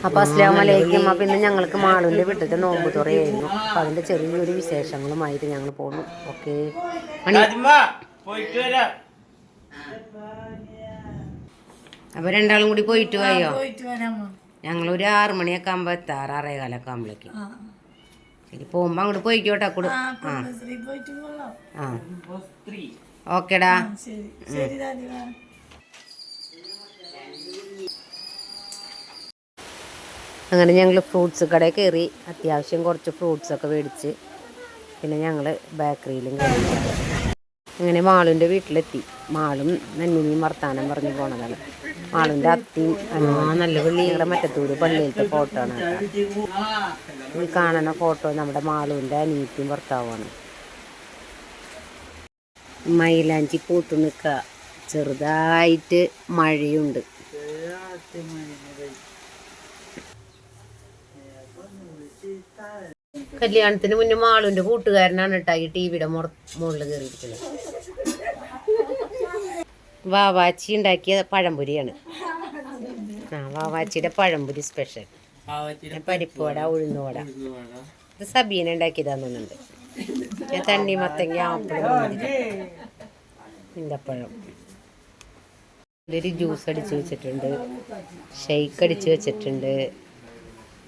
അപ്പൊ അസ്ലാം വലൈക്കും അപ്പൊ ഇന്ന് ഞങ്ങൾക്ക് മാളൂന്റെ വീട്ടിലത്തെ നോമ്പ് തുറയായിരുന്നു. അപ്പൊ അതിന്റെ ചെറിയൊരു വിശേഷങ്ങളുമായിട്ട് ഞങ്ങൾ പോന്നു. ഓക്കെ. അപ്പൊ രണ്ടാളും കൂടി പോയിട്ട് പോയോ പോയിട്ട് വരാമോ ഞങ്ങൾ ഒരു ആറു മണിയൊക്കെ ആകുമ്പോ എത്താറ് ആറേ കാലൊക്കെ ആകുമ്പോഴേക്ക് ശരി പോകുമ്പോ അങ്ങോട്ട് പോയിക്കോട്ടെ കൂടെ ആ ആ. ഓക്കേടാ. ശരി. അങ്ങനെ ഞങ്ങൾ ഫ്രൂട്ട്സ് കടയിൽ കയറി അത്യാവശ്യം കുറച്ച് ഫ്രൂട്ട്സൊക്കെ മേടിച്ച് പിന്നെ ഞങ്ങൾ ബേക്കറിയിലും കയറി. അങ്ങനെ മാളുവിന്റെ വീട്ടിലെത്തി. മാളും നന്നിനിയും വർത്താനം പറഞ്ഞു പോണതാണ്. മാളുവിന്റെ അത്തി നല്ല ഞങ്ങളുടെ മറ്റത്തൂര് പള്ളിയിലത്തെ ഫോട്ടോ ആണ് ഈ കാണുന്ന ഫോട്ടോ നമ്മുടെ മാളുവിന്റെ അനിയത്തിയും ഭർത്താവുമാണ്. മൈലാഞ്ചി പൂത്തു നിൽക്കുക. ചെറുതായിട്ട് മഴയുണ്ട്. കല്യാണത്തിന് മുന്നേ മാളുവിന്റെ കൂട്ടുകാരനാണ് കേട്ടോ ഈ ടി വിയുടെ മുകളിൽ കയറിയിരിക്കുന്നത് വാവാച്ചി ഉണ്ടാക്കിയ പഴംപൊരിയാണ്. ആ വാവാച്ചിയുടെ പഴംപൊരി സ്പെഷ്യൽ പരിപ്പുവട ഉഴുന്നുവട. ഇത് സബീന ഉണ്ടാക്കിയതാന്നുണ്ട് ഞാൻ തണ്ണി മത്തങ്ങ ആപ്പിളും ഇന്തപ്പഴം ഇതൊരു ജ്യൂസ് അടിച്ച് വെച്ചിട്ടുണ്ട്. ഷെയ്ക്ക് അടിച്ച് വെച്ചിട്ടുണ്ട്.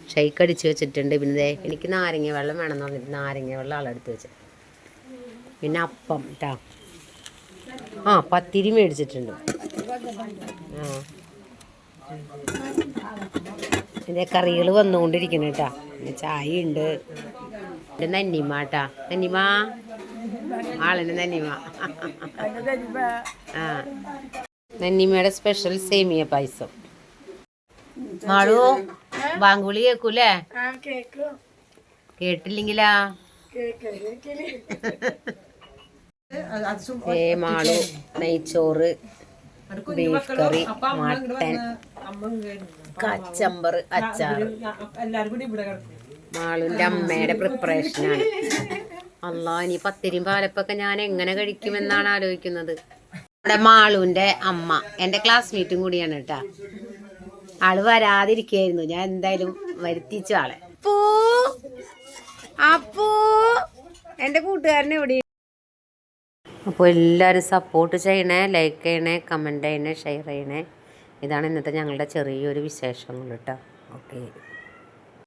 ഷെയ്ക്ക് അടിച്ച് വെച്ചിട്ടുണ്ട്. പിന്നെ എനിക്ക് നാരങ്ങ വെള്ളം വേണമെന്ന് പറഞ്ഞിട്ട് നാരങ്ങ വെള്ളം ആളെടുത്ത് വെച്ച്. പിന്നെ അപ്പം കേട്ടാ ആ പത്തിരി മേടിച്ചിട്ടുണ്ട്. ആ. പിന്നെ കറികൾ വന്നുകൊണ്ടിരിക്കുന്നു കേട്ടാ പിന്നെ ചായ ഉണ്ട് എന്റെ നന്നിമ കേട്ടാ നന്നിമ ആളിന് നന്നിമ ആ. നന്നിമയുടെ സ്പെഷ്യൽ സേമിയ പായസം. മാളു? ബാങ്കുളി കേക്കൂലേ ആ കേക്ക്? കേട്ടില്ലെങ്കിലാ? മാളു നെയ്ച്ചോറ് ബീഫ് കറി മട്ടൻ കച്ചമ്പർ അച്ചാർ മാളുവിന്റെ അമ്മയുടെ പ്രിപ്പറേഷനാണ് അല്ലാ ഇനി പത്തിരിയും പാലപ്പൊക്കെ ഞാൻ എങ്ങനെ കഴിക്കുമെന്നാണ് ആലോചിക്കുന്നത്. നമ്മുടെ മാളുവിന്റെ അമ്മ എന്റെ ക്ലാസ്മേറ്റും കൂടിയാണ് കേട്ടാ. ആൾ വരാതിരിക്കായിരുന്നു. ഞാൻ എന്തായാലും വരുത്തിച്ചു ആളെ. അപ്പൂ. അപ്പൂ. എന്റെ കൂട്ടുകാരനെ എവിടെ അപ്പോൾ എല്ലാവരും സപ്പോർട്ട് ചെയ്യണേ ലൈക്ക് ചെയ്യണേ കമന്റ് ചെയ്യണേ ഷെയർ ചെയ്യണേ. ഇതാണ് ഇന്നത്തെ ഞങ്ങളുടെ ചെറിയൊരു വിശേഷങ്ങൾ കേട്ടോ. ഓക്കെ